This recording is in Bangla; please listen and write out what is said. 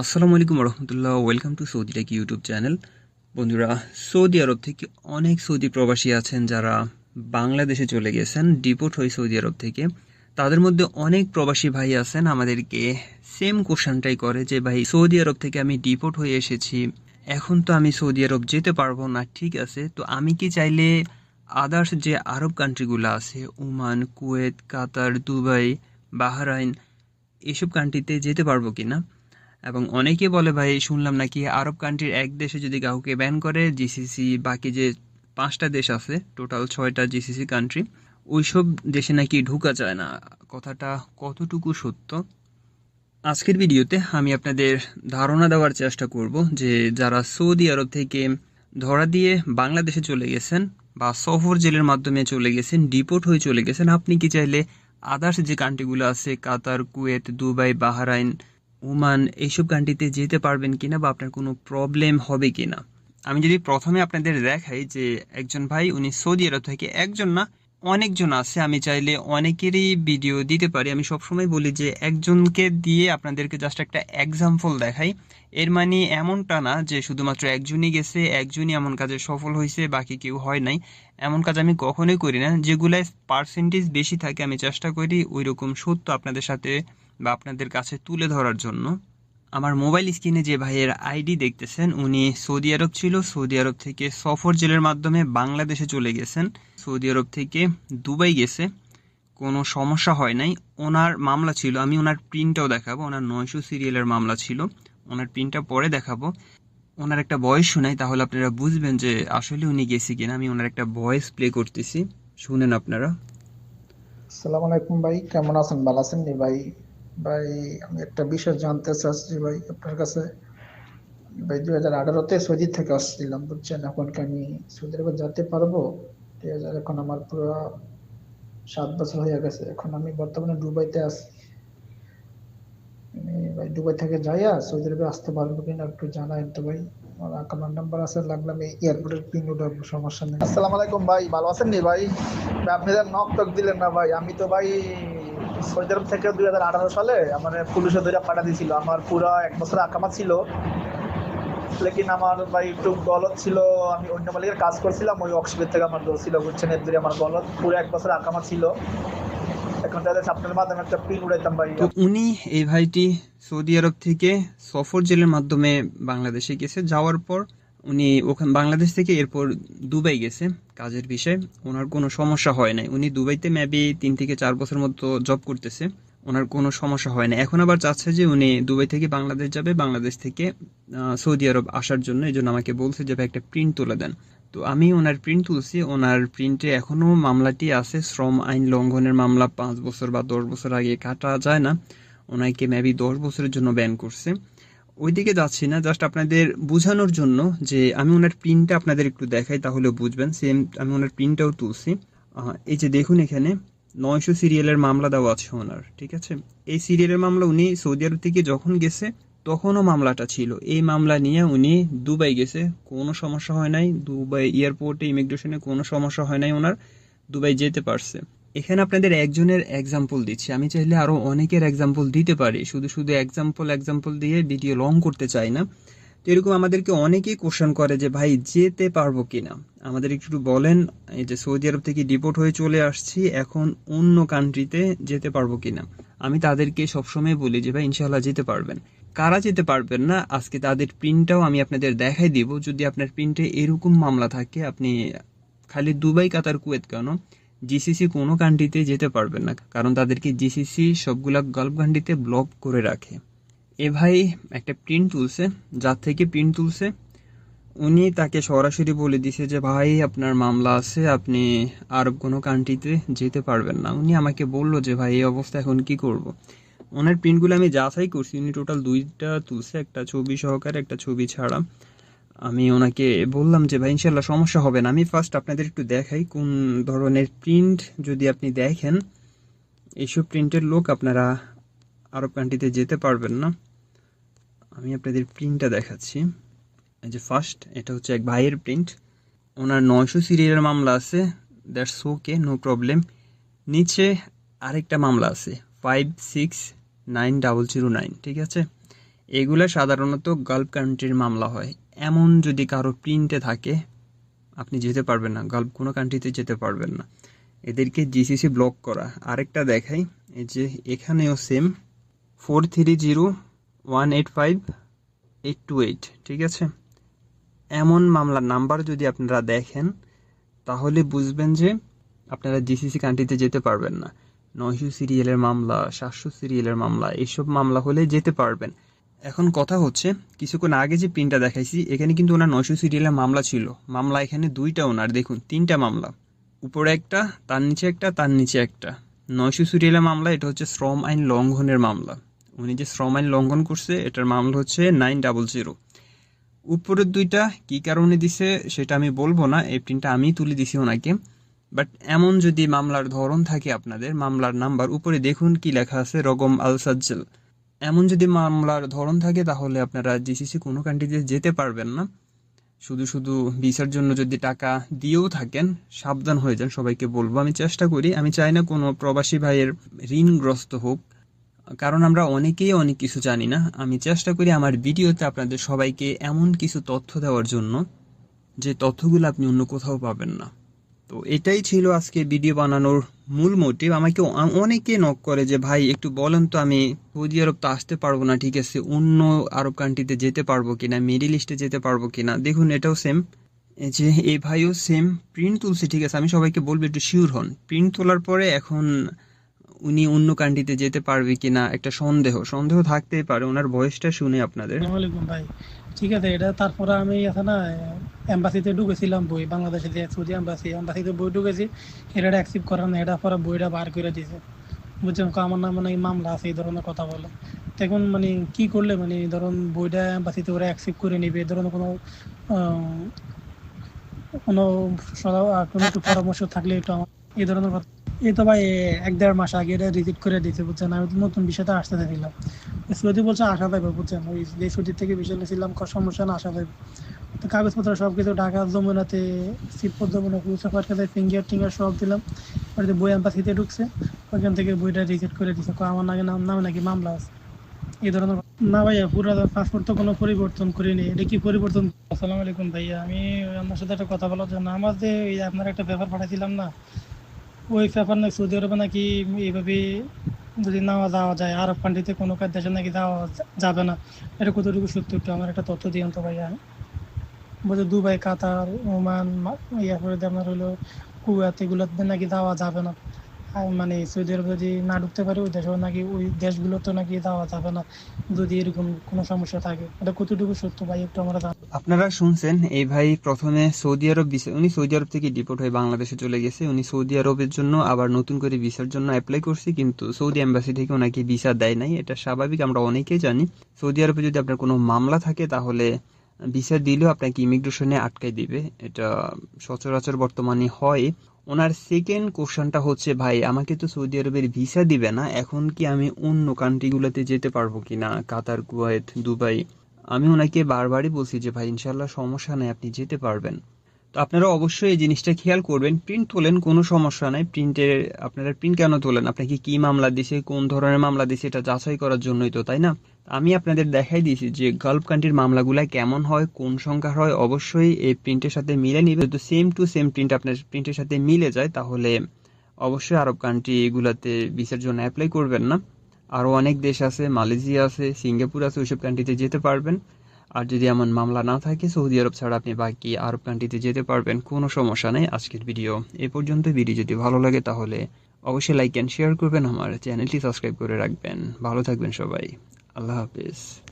আসসালামু আলাইকুম রহমতুল্লাহ welcome to Saudi Tech YouTube channel. বন্ধুরা, সৌদি আরব থেকে অনেক সৌদি প্রবাসী আছেন যারা বাংলাদেশে চলে গেছেন, ডিপোর্ট হয়ে সৌদি আরব থেকে। তাদের মধ্যে অনেক প্রবাসী ভাই আছেন, আমাদেরকে সেম কোশ্চানটাই করে যে, ভাই, সৌদি আরব থেকে আমি ডিপোর্ট হয়ে এসেছি, এখন তো আমি সৌদি আরব যেতে পারব না, ঠিক আছে? তো আমি কি চাইলে আদার্স যে আরব কান্ট্রিগুলো আছে, Oman, Kuwait, Qatar, Dubai, Bahrain এইসব কান্ট্রিতে যেতে পারব কিনা? এবং অনেকে বলে, ভাই, শুনলাম নাকি আরব কান্ট্রির এক দেশে যদি কাউকে ব্যান করে জিসিসি বাকি যে পাঁচটা দেশ আছে টোটাল ছয়টা জিসিসি কান্ট্রি ওইসব দেশে নাকি ঢুকা যায় না। কথাটা কতটুকু সত্য? আজকের ভিডিওতে আমি আপনাদের ধারণা দেওয়ার চেষ্টা করব যে, যারা সৌদি আরব থেকে ধরা দিয়ে বাংলাদেশে চলে গেছেন বা সফর জেলের মাধ্যমে চলে গেছেন ডিপোর্ট হয়ে চলে গেছেন, আপনি কি চাইলে আদার্স যে কান্ট্রিগুলো আছে, Qatar, Kuwait, Dubai, Bahrain Oman এইসব কান্ট্রিতে যেতে পারবেন কিনা বা আপনার কোনো প্রবলেম হবে কিনা? আমি যদি প্রথমে আপনাদের দেখাই যে একজন ভাই, উনি সৌদি আরব থেকে একজন না, অনেকজন আছে। আমি চাইলে অনেকেরই ভিডিও দিতে পারি। আমি সবসময় বলি যে একজনকে দিয়ে আপনাদেরকে জাস্ট একটা এক্সাম্পল দেখাই। এর মানে এমনটা না যে শুধুমাত্র একজনই গেছে, একজনই এমন কাজে সফল হয়েছে, বাকি কেউ হয় নাই। এমন কাজ আমি কখনোই করি না। যেগুলায় পার্সেন্টেজ বেশি থাকে, আমি চেষ্টা করি ওই রকম সত্য আপনাদের সাথে বা আপনাদের কাছে তুলে ধরার জন্য, আমার মোবাইল স্ক্রিনে যে ভাইয়ের আইডি দেখতেছেন, উনি সৌদি আরব ছিল। সৌদি আরব থেকে সফর জেলের মাধ্যমে বাংলাদেশে চলে গেছেন। সৌদি আরব থেকে দুবাই গেছে। কোনো সমস্যা হয় নাই। ওনার মামলা ছিল, আমি ওনার প্রিন্টটাও দেখাবো। ওনার নয়শো সিরিয়ালের মামলা ছিল। ওনার প্রিন্টটা পরে দেখাবো। ওনার একটা ভয়েস শোনাই, তাহলে আপনারা বুঝবেন যে আসলে উনি গেছে কিনা। আমি ওনার একটা ভয়েস প্লে করতেছি। শুনেন আপনারা। আসসালামু আলাইকুম ভাই, কেমন আছেন? ভালো আছেন ভাই? ভাই, আমি একটা বিষয় জানতে চাচ্ছি ভাই, আপনার কাছে। ভাই দুই হাজার আঠারোতে সৌদি থেকে আসছিলাম, বুঝছেন? এখন কি আমি সৌদি আরবে যেতে পারব? দুই হাজার এখন আমার পুরো সাত বছর হয়ে গেছে। এখন আমি বর্তমানে দুবাইতে আছি। ভাই, দুবাই থেকে যাইয়া সৌদি আরবে আসতে পারব কিনা একটু জানাইন তো ভাই। আমার নাম্বার আছে, লাগলে আমি এয়ারপোর্টের পিন উঠাবো, সমস্যা নেই। আসসালামু আলাইকুম ভাই, ভালো আছেন নি ভাই? আপনি নক টক দিলেন না ভাই, আমি তো ভাই সৌদি আরব থেকে দুই হাজার আঠারো সালে আমার পুলিশে ধরে পাঠা দিয়েছিল আমার পুরো এক বছর আকামা ছিল। লেকিন আমার ভাই একটু গলত ছিল, আমি অন্য মালিকের কাজ করছিলাম, ওই অক্সিজেন থেকে আমার দোষ ছিল, বুঝছেন, এর আমার গলত পুরো এক বছর আকামা ছিল। এখন তাদের আপনার মাধ্যমে একটা পিন উড়াইতাম ভাই। উনি এই ভাইটি সৌদি আরব থেকে সফর জেলের মাধ্যমে বাংলাদেশে গেছে। যাওয়ার পর উনি ওখান বাংলাদেশ থেকে এরপর দুবাই গেছে কাজের বিষয়ে। ওনার কোনো সমস্যা হয় নাই। উনি দুবাইতে মেবি তিন থেকে চার বছর মতো জব করতেছে। ওনার কোনো সমস্যা হয় না এখন আবার চাচ্ছে যে উনি দুবাই থেকে বাংলাদেশ যাবে, বাংলাদেশ থেকে সৌদি আরব আসার জন্য। এই জন্য আমাকে বলছে যে একটা প্রিন্ট তুলে দেন। তো আমি ওনার প্রিন্ট তুলছি। ওনার প্রিন্টে এখনও মামলাটি আছে। শ্রম আইন লঙ্ঘনের মামলা পাঁচ বছর বা দশ বছর আগে কাটা যায় না। ওনাকে মেবি দশ বছরের জন্য ব্যান করছে। ওইদিকে যাচ্ছি না জাস্ট আপনাদের বোঝানোর জন্য যে আমি ওনার প্রিন্টটা আপনাদের একটু দেখাই, তাহলে বুঝবেন। সেম আমি ওনার প্রিন্টটাও তুলছি। এই যে দেখুন এখানে, নয়শো সিরিয়ালের মামলা দেওয়া আছে ওনার, ঠিক আছে? এই সিরিয়ালের মামলা উনি সৌদি আরব থেকে যখন গেছে, তখনও মামলাটা ছিল। এই মামলা নিয়ে উনি দুবাই গেছে, কোনো সমস্যা হয় নাই। দুবাই এয়ারপোর্টে ইমিগ্রেশনে কোনো সমস্যা হয় নাই ওনার। দুবাই যেতে পারছে। এখানে আপনাদের একজনের এক্সাম্পল দিচ্ছি। আমি চাইলে আরও অনেকের এক্সাম্পল দিতে পারি। শুধু শুধু এক্সাম্পল এক্সাম্পল দিয়ে ভিডিও লং করতে চাই না। তো এরকম আমাদেরকে অনেকেই কোশ্চেন করে যে, ভাই, যেতে পারব কিনা? আমাদের একটু বলেন, এই যে সৌদি আরব থেকে ডিপোর্ট হয়ে চলে আসছি, এখন অন্য কান্ট্রিতে যেতে পারব কিনা? আমি তাদেরকে সবসময় বলি যে, ভাই ইনশাল্লাহ যেতে পারবেন। কারা যেতে পারবেন না, আজকে তাদের প্রিন্টটাও আমি আপনাদের দেখাই দিব। যদি আপনার প্রিন্টে এরকম মামলা থাকে, আপনি খালি দুবাই, কাতার, কুয়েত কেন? জিসিসি কোনো কান্ট্রিতে যেতে পারবেন না, কারণ তাদেরকে জিসিসি সবগুলা গালফ কান্ট্রিতে ব্লক করে রাখে। এ ভাই একটা প্রিন্ট তুলছে, যার থেকে প্রিন্ট তুলছে, উনি তাকে সরাসরি বলে দিছে যে, ভাই, আপনার মামলা আছে, আপনি আরব কোনো কান্ট্রিতে যেতে পারবেন না। উনি আমাকে বলল যে, ভাই, এই অবস্থা এখন কি করব। ওনার প্রিন্টগুলো আমি যাচাই করছি, উনি টোটাল দুইটা তুলছে, একটা ছবি সহকারে, একটা ছবি ছাড়া। আমি ওনাকে বললাম যে, ভাই ইনশাল্লাহ সমস্যা হবে না। আমি ফার্স্ট আপনাদের একটু দেখাই কোন ধরনের প্রিন্ট যদি আপনি দেখেন। এইসব প্রিন্টের লোক আপনারা আরব কান্ট্রিতে যেতে পারবেন না। আমি আপনাদের প্রিন্টটা দেখাচ্ছি। এই যে ফার্স্ট এটা হচ্ছে এক ভাইয়ের প্রিন্ট ওনার নয়শো সিরিয়ালের মামলা আছে। দ্যাটস ওকে নো প্রবলেম নিচে আরেকটা মামলা আছে। Five six nine double zero nine ঠিক আছে? এগুলা সাধারণত গালফ কান্ট্রির মামলা হয়। এমন যদি কারও প্রিন্টে থাকে, আপনি যেতে পারবেন না। গালফ কোনো কান্ট্রিতে যেতে পারবেন না। এদেরকে জিসিসি ব্লক করা। আরেকটা দেখাই, এই যে এখানেও same four three zero one eight five eight two eight ঠিক আছে? এমন মামলার নাম্বার যদি আপনারা দেখেন, তাহলে বুঝবেন যে আপনারা জিসিসি কান্ট্রিতে যেতে পারবেন না। নয়শো সিরিয়ালের মামলা, সাতশো সিরিয়ালের মামলা এইসব মামলা হলে যেতে পারবেন। এখন কথা হচ্ছে, কিছুক্ষণ আগে যে প্রিন্টটা দেখাইছি, এখানে কিন্তু ওনার নয়শো সিরিয়ালের মামলা ছিল। মামলা এখানে দুইটা ওনার, দেখুন, তিনটা মামলা। উপরে একটা, তার নিচে একটা, তার নিচে একটা। নয়শো সিরিয়ালের মামলা, এটা হচ্ছে শ্রম আইন লঙ্ঘনের মামলা। উনি যে শ্রম আইন লঙ্ঘন করছে, এটার মামলা হচ্ছে নাইন ডাবল জিরো। উপরের দুইটা কি কারণে দিছে, সেটা আমি বলব না, এই প্রিন্টটা আমি তুলে দিছি ওনাকে। বাট এমন যদি মামলার ধরন থাকে আপনাদের, মামলার নাম্বার উপরে দেখুন কি লেখা আছে, রগম আল সাজ্জেল। এমন যদি মামলার ধরন থাকে, তাহলে আপনারা জিসিসি কোনো কান্ট্রিতে যেতে পারবেন না। শুধু শুধু ভিসার জন্য যদি টাকা দিয়েও থাকেন, সাবধান হয়ে যান, সবাইকে বলব। আমি চেষ্টা করি, আমি চাই না কোনো প্রবাসী ভাইয়ের ঋণগ্রস্ত হোক। কারণ আমরা অনেকেই অনেক কিছু জানি না। আমি চেষ্টা করি আমার ভিডিওতে আপনাদের সবাইকে এমন কিছু তথ্য দেওয়ার জন্য, যে তথ্যগুলো আপনি অন্য কোথাও পাবেন না। তো এটাই ছিল আজকে ভিডিও বানানোর মূল মোটিভ আমাকে অনেকে নক করে যে, ভাই, একটু বলেন তো, আমি সৌদি আরব তো আসতে পারব না, ঠিক আছে? অন্য আরব কান্ট্রিতে যেতে পারব কিনা? মিডিল ইস্টে যেতে পারব কিনা? দেখুন, এটাও সেম যে, এই ভাইও সেম প্রিন্ট তুলছে, ঠিক আছে? আমি সবাইকে বলব, একটু শিওর হন। প্রিন্ট তোলার পরে এখন উনি অন্য কান্ট্রিতে যেতে পারবে কিনা, একটা সন্দেহ। সন্দেহ থাকতেই পারে, ওনার ভয়েসটা শুনে আপনাদের। ভাই। ঠিক আছে, এটা তারপরে আমি আছে না এম্বাসিতে ঢুকেছিলাম বই, বাংলাদেশে যে সৌদি এম্বাসি এম্বাসিতে বই ঢুকেছি এটা অ্যাকসেপ্ট করার না এটা পরে বইটা বার করে দিয়েছে। বুঝছেন আমার নামে নাকি মামলা আছে, এই ধরনের কথা বলে। তখন মানে কি করলে মানে ধরুন বইটা এম্বাসিতে ওরা অ্যাকসেপ্ট করে নিবে, এই ধরনের কোনো কোনো কোনো একটু পরামর্শ থাকলে একটু আমার এই ধরনের কথা এই তো ভাই, এক দেড় মাস আগে এটা রিজেক্ট করে দিয়েছে, বুঝছেন? আমি নতুন বিষয়টা আসতে দিলাম। সৌদি বলছে আশা পাইবে, বুঝছেন? ওই যে সৌদি থেকে বিষয় নিয়েছিলাম সমস্যা না, আশা পাইবে। তো কাগজপত্র সব কিছু ঢাকা যমুনাতে সিটপত যমুনা কুসাফার কাছে ফিঙ্গার টিঙ্গার সব দিলাম। ওটাতে বই এম্বাসিতে ঢুকছে। ওইখান থেকে বইটা রিজেক্ট করে দিছে। আমার নাকি নাম, নামে নাকি মামলা আছে। এই ধরনের না ভাইয়া পুরো পাসপোর্ট তো কোনো পরিবর্তন করিনি। এটা কি পরিবর্তন? আসসালামু আলাইকুম ভাইয়া, আমি আপনার সাথে একটা কথা বলার জন্য। আমার যে আপনার একটা পেপার পাঠাইছিলাম না ওই পেপার নাকি সৌদি আরবে নাকি এইভাবে যদি না যাওয়া যায়, আরব কান্ট্রিতে কোনো দেশে নাকি যাওয়া যাবে না, এটা কতটুকু সত্যি একটু আমার একটা তথ্য দিয়ে তো ভাইয়া। বলছে দুবাই, কাতার, ওমান ইয়ারপরে ইয়া আপনার হলো কুয়াত, এগুলোতে নাকি যাওয়া যাবে না। মানে সৌদি আরব যদি না ঢুকতে পারে, ওই দেশেও নাকি ওই দেশগুলোতে নাকি যাওয়া যাবে না, যদি এরকম কোনো সমস্যা থাকে। এটা কতটুকু সত্য ভাই, একটু আমরা আপনারা শুনছেন, এই ভাই প্রথমে সৌদি আরব উনি সৌদি আরব থেকে ডিপোর্ট হয়ে বাংলাদেশে চলে গেছে। উনি সৌদি আরবের জন্য আবার নতুন করে ভিসার জন্য অ্যাপ্লাই করছে, কিন্তু সৌদি এম্বাসি থেকে ওনাকে ভিসা দেয় নাই। এটা স্বাভাবিক, আমরা অনেকেই জানি। সৌদি আরবে যদি আপনার কোনো মামলা থাকে, তাহলে ভিসা দিলেও আপনাকে ইমিগ্রেশনে আটকাই দিবে। এটা সচরাচর বর্তমানে হয়। ওনার সেকেন্ড কোশ্চেনটা হচ্ছে, ভাই, আমাকে তো সৌদি আরবের ভিসা দিবে না, এখন কি আমি অন্য কান্ট্রিগুলোতে যেতে পারব কিনা? Qatar, Kuwait, Dubai. আমি ওনাকে বারবারই বলছি যে, ভাই ইনশাল্লাহ সমস্যা নাই, আপনি যেতে পারবেন। তো আপনারা অবশ্যই এই জিনিসটা খেয়াল করবেন প্রিন্ট তোলেন, কোনো সমস্যা নাই। প্রিন্টের আপনারা প্রিন্ট কেন তোলেন? আপনাকে কি মামলা দিছে? কোন ধরনের মামলা দিছে? এটা যাচাই করার জন্যই তো, তাই না? আমি আপনাদের দেখাই দিয়েছি যে গালফ কান্ট্রির মামলাগুলা কেমন হয়, কোন সংখ্যার হয়, অবশ্যই এই প্রিন্টের সাথে মিলে নিবে। তো সেম টু সেম প্রিন্ট আপনার প্রিন্টের সাথে মিলে যায়, তাহলে অবশ্যই আরব কান্ট্রি এগুলাতে ভিসার জন্য অ্যাপ্লাই করবেন না। আরও অনেক দেশ আছে, মালয়েশিয়া আছে, সিঙ্গাপুর আছে, ওইসব কান্ট্রিতে যেতে পারবেন। আর যদি এমন মামলা না থাকে, সৌদি আরব ছাড়া আপনি বাকি আরব কান্ট্রিতে যেতে পারবেন, কোনো সমস্যা নেই। আজকের ভিডিও এ পর্যন্ত ভিডিও যদি ভালো লাগে, তাহলে অবশ্যই লাইক অ্যান্ড শেয়ার করবেন। আমার চ্যানেলটি সাবস্ক্রাইব করে রাখবেন। ভালো থাকবেন সবাই। I love this.